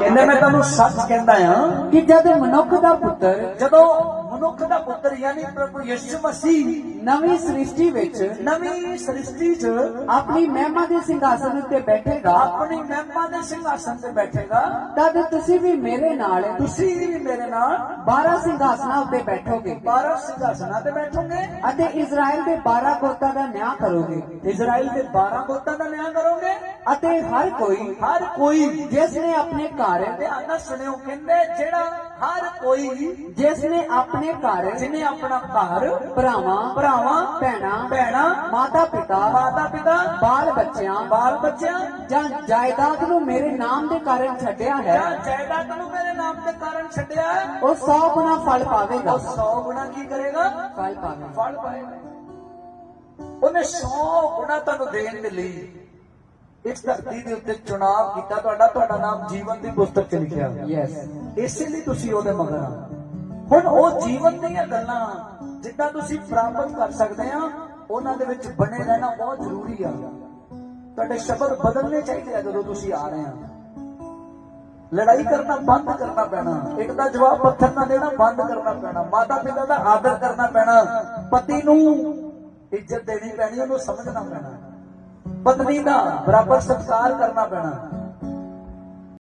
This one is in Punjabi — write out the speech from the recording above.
ਕਹਿੰਦੇ ਮੈਂ ਤੁਹਾਨੂੰ ਸੱਚ ਕਹਿੰਦਾ ਆ ਕਿ ਜਦ ਮਨੁੱਖ ਦਾ ਪੁੱਤਰ ਜਦੋਂ ਮਨੁੱਖ ਦਾ ਪੁੱਤਰ ਯਾਨੀ ਪ੍ਰਭੂ ਯਿਸੂ ਮਸੀਹ ਨਵੀਂ ਸ੍ਰਿਸ਼ਟੀ ਵਿੱਚ ਨਵੀਂ ਸ੍ਰਿਸ਼ਟੀ 'ਚ ਆਪਣੀ ਮਹਿਮਾ ਦੇ ਸਿੰਘਾਸਨ ਉੱਤੇ ਬੈਠੇਗਾ। ਆਪਣੀ ਮਹਿਮਾ ਦੇ ਸਿੰਘਾਸਨ ਤੇ ਬੈਠੇਗਾ। ਤਦ ਤੁਸੀਂ ਵੀ ਮੇਰੇ ਨਾਲ ਤੁਸੀਂ ਵੀ ਮੇਰੇ ਨਾਲ 12 ਸਿੰਘਾਸਨਾਂ ਉੱਤੇ ਬੈਠੋਗੇ। 12 ਸਿੰਘਾਸਨਾਂ ਤੇ ਬੈਠੋਗੇ। ਅਤੇ ਇਜ਼ਰਾਈਲ ਦੇ 12 ਗੋਤਾਂ ਦਾ ਨਿਆਂ ਕਰੋਗੇ। ਇਜ਼ਰਾਈਲ ਦੇ 12 ਗੋਤਾਂ ਦਾ ਨਿਆਂ ਕਰੋਗੇ। ਅਤੇ ਹਰ ਕੋਈ ਹਰ ਕੋਈ ਜਿਸ ਨੇ ਆਪਣੇ ਘਰ ਧਿਆਨ ਨਾਲ ਸੁਣਿਓ ਕਹਿੰਦੇ ਜਿਹੜਾ ਹਰ ਕੋਈ ਜਿਸ ਨੇ ਆਪਣੇ ਘਰ ਜਿਹਨੇ ਆਪਣਾ ਘਰ ਭਰਾਵਾਂ ਭਰਾਵਾਂ ਭੈਣਾਂ ਭੈਣਾਂ ਮਾਤਾ ਪਿਤਾ ਮਾਤਾ ਪਿਤਾ ਬਾਲ ਬੱਚਿਆਂ ਬਾਲ ਬੱਚਿਆਂ ਜਾਂ ਜਾਇਦਾਦ ਨੂੰ ਮੇਰੇ ਨਾਮ ਦੇ ਕਾਰਨ ਛੱਡਿਆ ਹੈ ਜਾਂ ਜਾਇਦਾਦ ਨੂੰ ਮੇਰੇ ਨਾਮ ਦੇ ਕਾਰਨ ਛੱਡਿਆ ਹੈ, ਉਹ 100 ਗੁਣਾ ਫਲ ਪਾਵੇਗਾ। ਉਹ 100 ਗੁਣਾ ਕੀ ਕਰੇਗਾ? ਫਲ ਪਾਵੇਗਾ। ਫਲ ਪਾਏਗਾ। ਉਹਨੇ 100 ਗੁਣਾ ਤੁਹਾਨੂੰ ਦੇਣ ਦੇ ਲਈ ਇਸ ਧਰਤੀ ਦੇ ਉੱਤੇ ਚੁਣਾਵ ਕੀਤਾ। ਤੁਹਾਡਾ ਤੁਹਾਡਾ ਨਾਮ ਜੀਵਨ ਦੀ ਪੁਸਤਕ 'ਚ ਲਿਖਿਆ ਹੋਇਆ। ਯੈਸ ਇਸੇ ਲਈ ਤੁਸੀਂ ਉਹਦੇ ਮਗਰ ਆ। ਹੁਣ ਉਹ ਜੀਵਨ ਦੀਆਂ ਗੱਲਾਂ, ਜਿੱਦਾਂ ਤੁਸੀਂ ਪ੍ਰਾਪਤ ਕਰ ਸਕਦੇ ਆ, ਉਹਨਾਂ ਦੇ ਵਿੱਚ ਬਣੇ ਰਹਿਣਾ ਬਹੁਤ ਜ਼ਰੂਰੀ ਆ। ਤੁਹਾਡੇ ਸ਼ਬਦ ਬਦਲਨੇ ਚਾਹੀਦੇ ਆ ਜਦੋਂ ਤੁਸੀਂ ਆ ਰਹੇ ਆ। ਲੜਾਈ ਕਰਨਾ ਬੰਦ ਕਰਨਾ ਪੈਣਾ, ਇੱਕ ਦਾ ਜਵਾਬ ਪੱਥਰ ਨਾ ਦੇਣਾ, ਬੰਦ ਕਰਨਾ ਪੈਣਾ ਮਾਤਾ ਪਿਤਾ ਦਾ ਆਦਰ ਕਰਨਾ ਪੈਣਾ, ਪਤੀ ਨੂੰ ਇੱਜ਼ਤ ਦੇਣੀ ਪੈਣੀ, ਉਹਨੂੰ ਸਮਝਣਾ ਪੈਣਾ। ਪਤਨੀ ਦਾ ਬਰਾਬਰ ਸਤਿਕਾਰ ਕਰਨਾ ਪੈਣਾ।